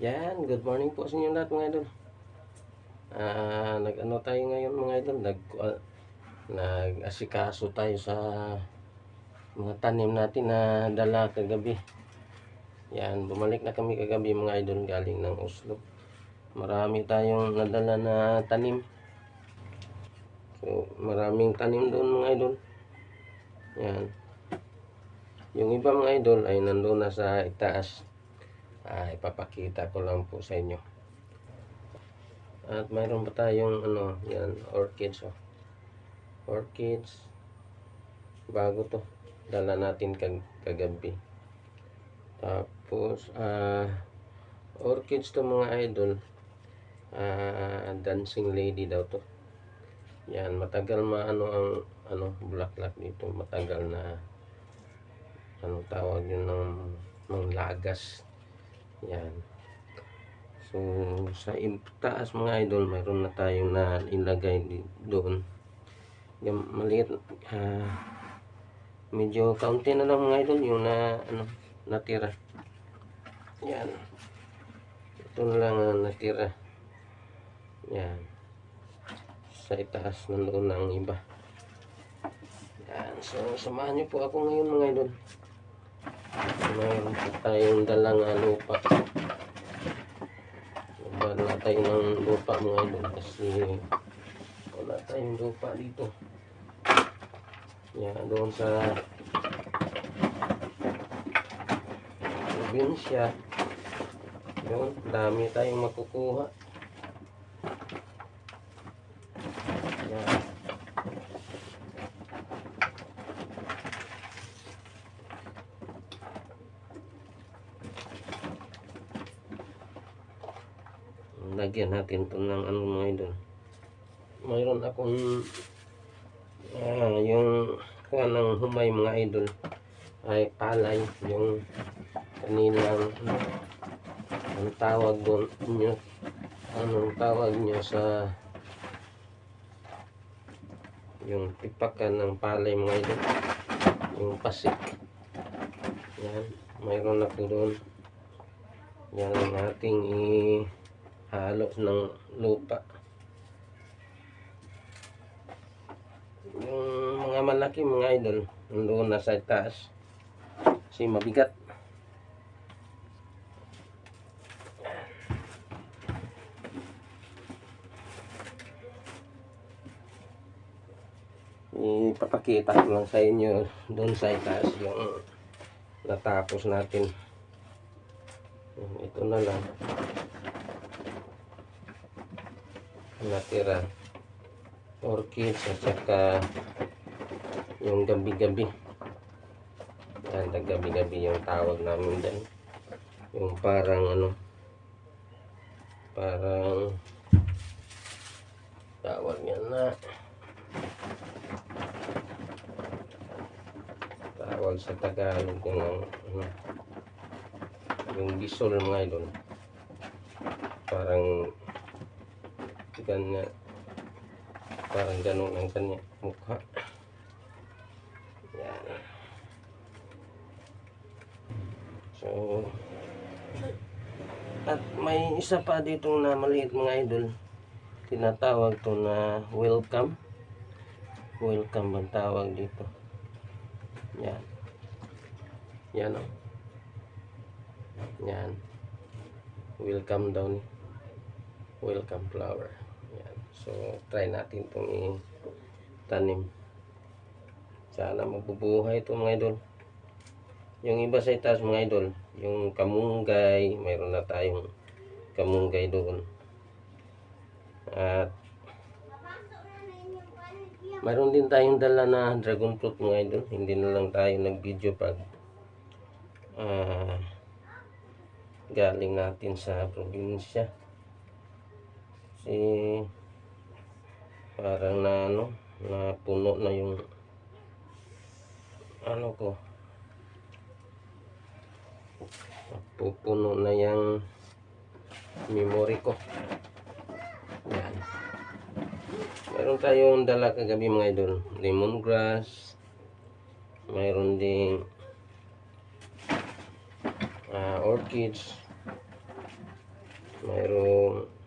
Yan, good morning po sa inyo lahat mga idol. Ah, nag-ano tayo ngayon mga idol, nag ah, nag-asikaso tayo sa mga tanim natin na dala kagabi. Yan, bumalik na kami kagabi mga idol galing ng Oslo. Marami tayong nadala na tanim. So, maraming tanim doon mga idol. Yan. Yung iba mga idol ay nandoon na sa itaas ay ipapakita ko lang po sa inyo. At mayroon pa tayong ano, yan, orchids oh. Orchids. Bago to. Dala natin kag kagabi. Tapos ah orchids to mga idol. Ah dancing lady daw to. Yan, matagal maano ang ano bulaklak dito, matagal na ano tawag yun ng, ng lagas. Yan. So, sa taas mga idol, mayroon na tayong na ilagay doon. Yung maliit, ah, medyo kaunti na lang mga idol yung na, ano, natira. Yan. Ito na lang ang natira. Yan. Sa itaas na ang iba. Yan. So, samahan niyo po ako ngayon mga idol. Mayroon po tayong dalang ah, lupa. Wala tayo ng lupa mga idol kasi wala tayong lupa dito. Yan, doon sa probinsya. Yun, dami tayong makukuha. Yan. lagyan natin to ng ano mga idol. Mayroon akong ah, yung kuha ng humay mga idol. Ay palay yung kanilang ano, ang tawag doon nyo anong tawag nyo sa yung pipakan ng palay mga idol. Yung pasik. Yan mayroon ako doon. Yan ang ating i halo ng lupa. Yung mga malaki mga idol, nandoon na sa taas. Kasi mabigat. Ipapakita ko lang sa inyo doon sa itaas yung natapos natin. Ito na lang natira orchids at saka yung gabi-gabi yan gabi-gabi yung tawag namin dyan. Yung parang ano parang tawag yan na tawag sa Tagalog kung ano, yung bisol mga idol. Parang kanya parang ganun ang kanya mukha. Yan. So at may isa pa ditong na maliit mga idol. Tinatawag to na welcome. Welcome ang tawag dito. Yan. Yan o yan. Welcome daw ni welcome flower. So, try natin itong tanim. Sana mabubuhay ito mga idol. Yung iba sa itaas mga idol, yung kamunggay, mayroon na tayong kamunggay doon. At mayroon din tayong dala na dragon fruit mga idol. Hindi na lang tayo nag-video pag ah, galing natin sa probinsya. Kasi parang na ano na puno na yung ano ko. Pupuno na yung memory ko. Yan. Meron tayong dala kagabi mga idol. Lemongrass. Mayroon ding ah, orchids. Mayroong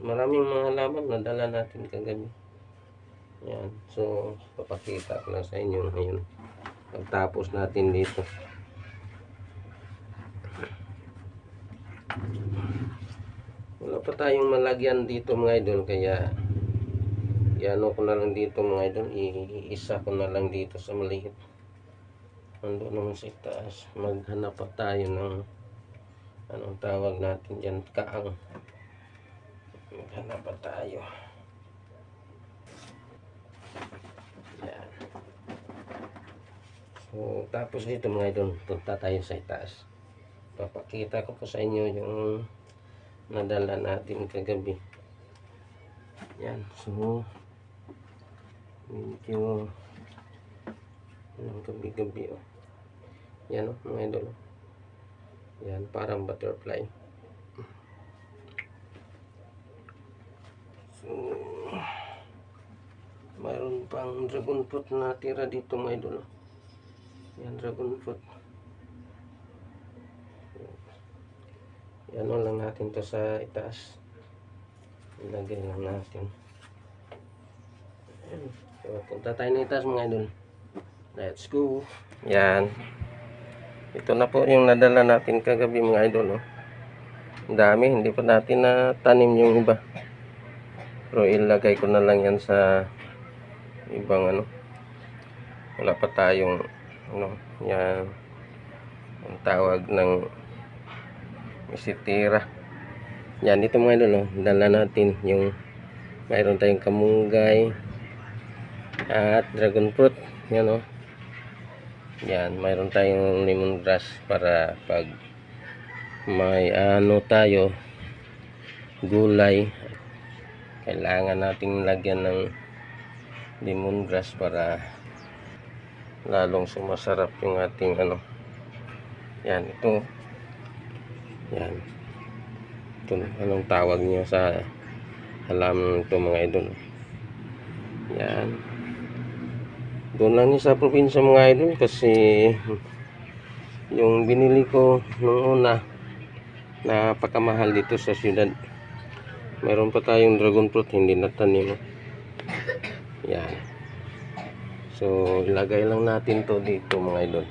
maraming mga laman na dala natin kagabi. Yan. So, papakita ko lang sa inyo ngayon. Pagtapos natin dito. Wala pa tayong malagyan dito mga idol kaya iano ko na lang dito mga idol iisa ko na lang dito sa maliit ando naman sa itaas maghanap pa tayo ng anong tawag natin dyan kaang maghanap pa tayo yan so tapos dito mga idol punta tayo sa itaas papakita ko po sa inyo yung nadala natin kagabi yan so medyo yung gabi-gabi oh. Yan oh, mga idol. oh. Yan, parang butterfly. So, mayroon pang dragon fruit na tira dito mga idol. oh. Yan, dragon fruit. Yan oh, lang natin to sa itaas. Ilagay lang natin. Yan. So, punta tayo na itaas mga idol. Let's go. Yan. Ito na po yung nadala natin kagabi mga idol. Oh. Ang dami. Hindi pa natin na tanim yung iba. Pero ilagay ko na lang yan sa ibang ano. Wala pa tayong ano. Yan. Ang tawag ng isitira. Yan. Ito mga idol. Oh. Dala natin yung mayroon tayong kamunggay at dragon fruit. Yan oh. Yan, mayroon tayong lemongrass para pag may ano tayo gulay kailangan nating lagyan ng lemongrass para lalong sumasarap yung ating ano. Yan ito. Yan. Ito anong tawag niya sa halaman ito mga idol? Yan. Doon lang sa probinsya mga idol kasi yung binili ko nung una napakamahal dito sa syudad meron pa tayong dragon fruit hindi natanim yan so ilagay lang natin to dito mga idol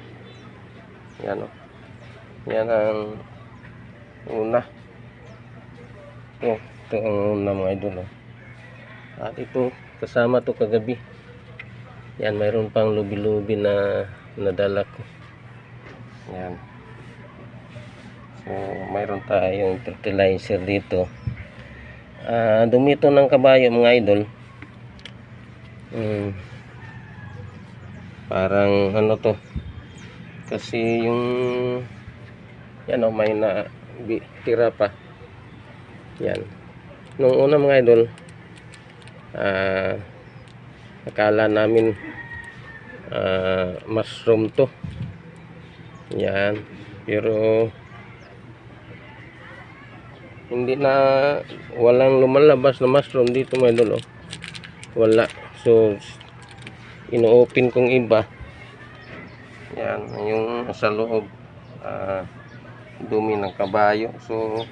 yan o yan ang una ito, ito ang una mga idol o. at ito kasama to kagabi yan, mayroon pang lubi-lubi na nadala ko. Yan. So, mayroon tayong fertilizer dito. Ah, dumito ng kabayo mga idol. Hmm. Parang ano to. Kasi yung yan oh, may na tira pa. Yan. Nung una mga idol, ah, akala namin ah, mushroom to yan pero hindi na walang lumalabas na mushroom dito mga idol oh. wala. So ino-open kong iba. Yan yung sa loob. Ah, dumi ng kabayo. So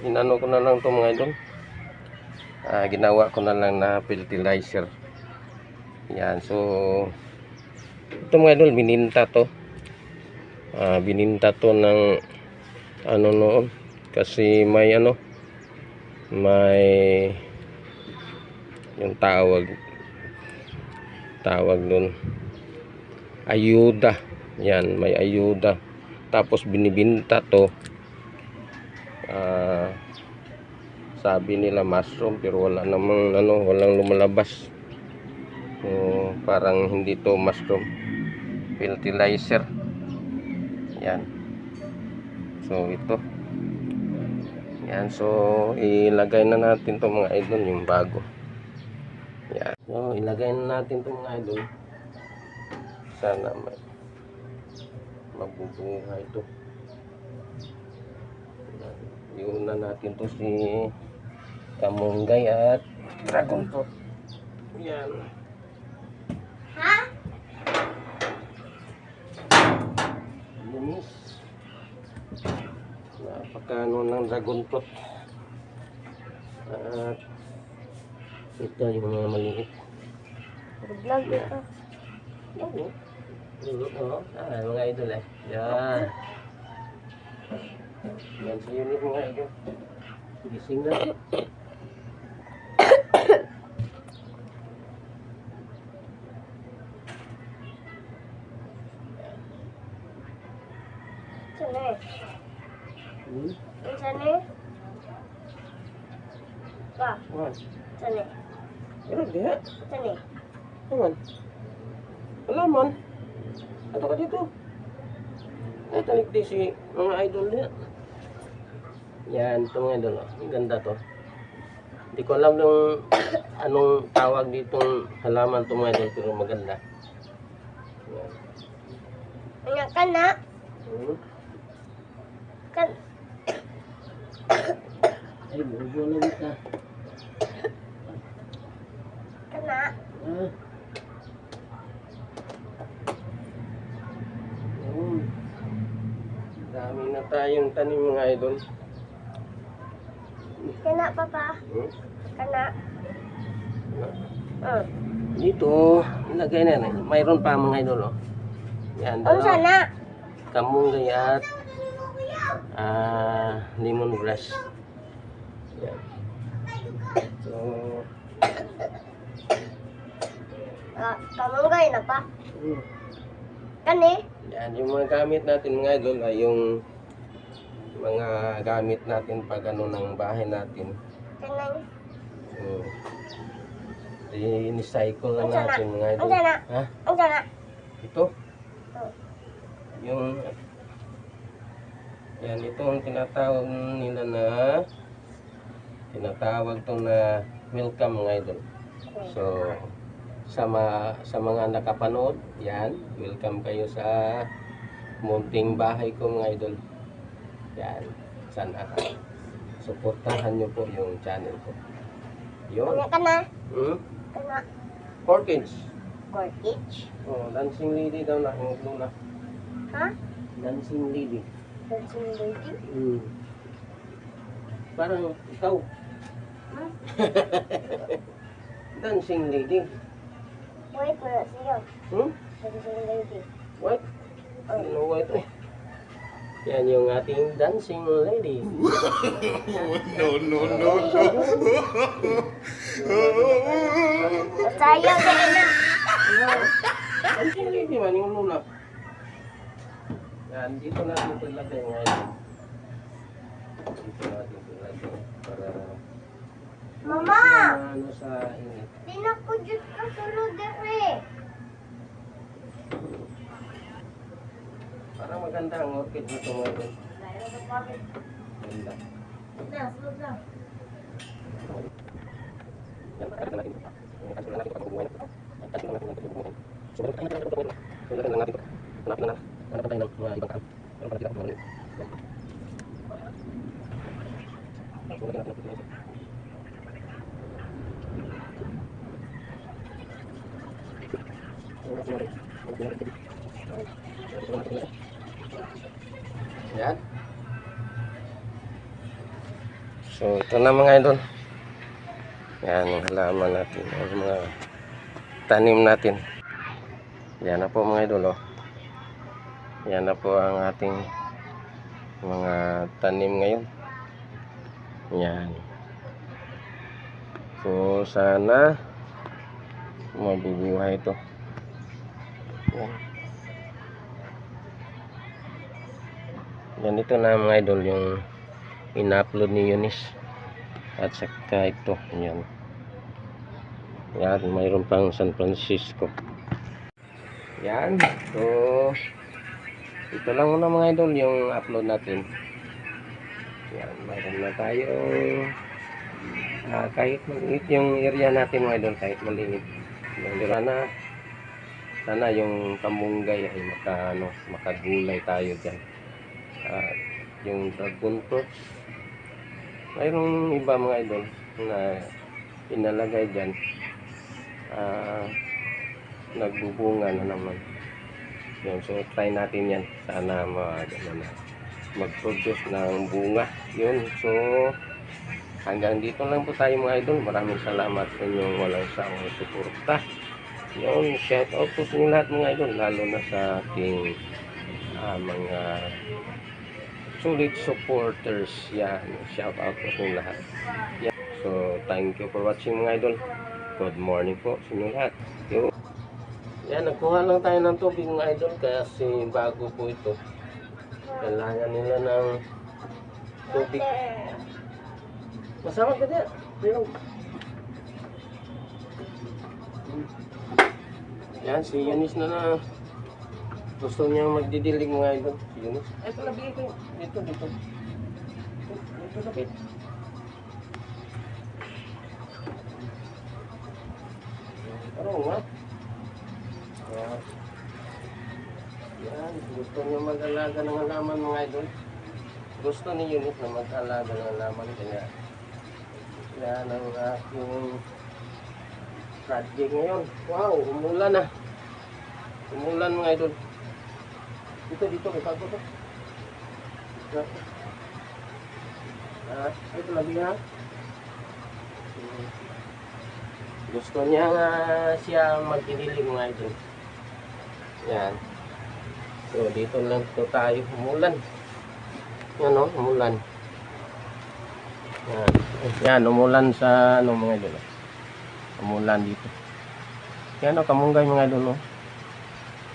inano ko na lang to mga idol. Ah, ginawa ko na lang na fertilizer. Yan so ito mga idol bininta to. Ah, bininta to ng ano noon kasi may ano may yung tawag tawag doon ayuda. Yan may ayuda. Tapos binibinta to ah sabi nila mushroom pero wala namang ano walang lumalabas. So parang hindi to mushroom. Fertilizer. Yan. So ito yan so ilagay na natin to mga idol yung bago. Yan. So ilagay na natin to mga idol. Sana may mabubuhay ito yun na natin to si kamunggay at dragon. Fruit. Yan. Napakano ng dragon fruit. At ito yung mga maliit. Vlog ito. Oo. Oo. Ah, mga idol eh. Yan. Yan sa unit mga idol. Gising na. Sana eh. Hmm? Ang sana eh. Pa, Wan. sana eh. Pero diha. Sana eh. Naman. Wala man. Ato ka dito. Di si mga idol niya. Yan, ito mga idol. oh. Ang ganda to. Hindi ko alam yung anong tawag ditong halaman to mga idol, pero maganda. Yan. Anak ka na. Hmm. Kan. Ay, bubo na kita. Ka na. Ah. Yun. Dami na tayong tanim mga idol. Ka na, papa. Hmm? Ka na. Ah. Dito, ilagay na rin. Mayroon pa mga idol. Oh. Yan, Ang dalawa. sana. Kamunggay at ah, lemongrass. Yan. So, Ah, kamunggay na pa. hmm. Kan eh. Yan, yung mga gamit natin mga idol ay yung mga gamit natin pag ano ng bahay natin. Na. Hmm. I-recycle sana. natin mga idol. Ha? Ito? Yung yan ito ang tinatawag nila na tinatawag to na welcome mga idol. So sa ma, sa mga nakapanood, yan, welcome kayo sa munting bahay ko mga idol. Yan, sana suportahan nyo po yung channel ko. Yun. Anak ka na. Hmm? Ka na. Orchids. Corkage. Oh, dancing lady daw na yung luna. Ha? Dancing lady. Dancing lady. Hmm. Parang ikaw. Ha? Dancing lady. Mo na siya. Hmm? Dancing lady. What? Ano white eh? Yan yung ating dancing lady. no, no, no, no. Sayang ka na. Dancing lady man yung luna. Yan, dito natin ito ilagay ngayon. Dito natin ilagay para Mama! ano sa init. Pinakudjut ka sulod dere. Para maganda ang orchid nito ngayon. Ganda. Na, sulod na. Yan, kakalitan natin ito. Yung kaso lang natin ito pag bubuhay na ito. Ang kaso lang natin ito pag bubuhay. So, balik tayo natin ito pag So, ilagay lang natin ito. Hanapin lang na. Hanapan tayo ng mga ibang kaan. Meron pala kita mga maliit. Yan. So, lagyan natin ito. Yan. So, ito na mga idol. Yan ang halaman natin. Ang mga tanim natin. Yan na po mga idol. Oh. Yan na po ang ating mga tanim ngayon. Yan. So, sana mabubuhay ito. Yan. Yan ito na mga idol yung in-upload ni Eunice. At saka ito yan yan mayroon pang San Francisco. Yan so ito lang muna mga idol yung upload natin. Yan mayroon na tayo. Ah, kahit maliit yung area natin mga idol kahit maliit. Yung sana sana yung kamunggay ay maka, ano, makagulay tayo dyan at yung dragon fruits mayroong iba mga idol na inalagay dyan ah nagbubunga na naman yun, so try natin yan sana mag ano na mag-produce ng bunga. Yun. So, hanggang dito lang po tayo mga idol. Maraming salamat sa inyong walang sawang suporta. Yun, shout out po sa lahat mga idol. Lalo na sa ating ah, mga sulit supporters. Yan, shout out po sa lahat. Yan. So, thank you for watching mga idol. Good morning po sa inyo lahat. Yo. Yan, nagkuha lang tayo ng tubig mga idol kasi bago po ito. Kailangan nila ng tubig. Masama ka dyan. Pero... Yan, si Eunice na na gusto niya magdidilig mga idol. Ay, ito nabigay ko. yun. Dito, dito. Dito, lapit. Ano nga? Yan. Yan, gusto niyo mag-alaga ng halaman mga idol. Gusto ni Eunice na mag-alaga ng halaman kaya yan ang aking project ngayon. Wow, umulan na. Umulan mga idol. Dito, dito, may bago to. Ah, ito labi ha. Gusto niya nga siya magdidilig mga idol. Yan. So, dito lang to tayo umulan. Yan o, umulan. Yan. Yan, umulan sa ano mga idol. Umulan dito. Yan o, kamunggay mga idol o.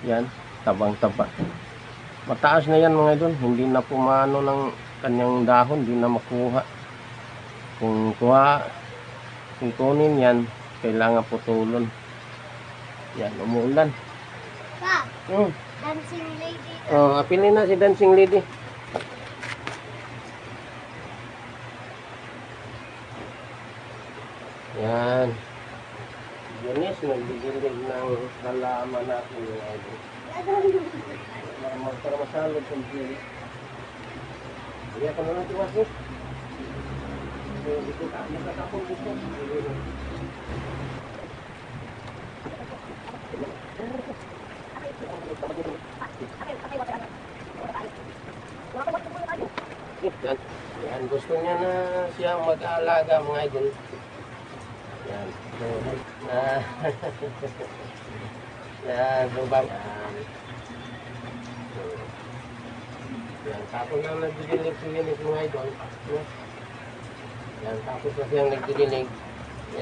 Yan, tabang-taba. Mataas na yan mga idol. Hindi na pumano ng kanyang dahon. Hindi na makuha. Kung kuha, kung kunin yan, kailangan putulon. Yan, umulan. Pa, Hmm. dancing lady. Oh, apilin na si Dancing Lady. Yan. Yanis, nagdidilig ng halaman natin yung idol. Para masalod sa pili. Hindi ako na tiwas eh. Dito ka, nakatapon dito. Yan. Yan. Gusto niya na siya mag-aalaga mga idol. Yan. So, ah, yan. So, ba? Yan. Yan. Tapos na nagdidilig si Yanis mga idol. Yan. Yan. Tapos na siyang nagdidilig.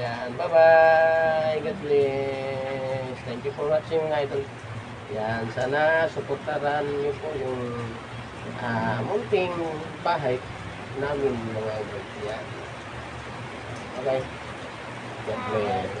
Yan. Bye-bye. God bless. Thank you for watching mga idol. Yan. Sana suportaran niyo po yung ah munting bahay namin mga idol. Yan. Okay. God bless.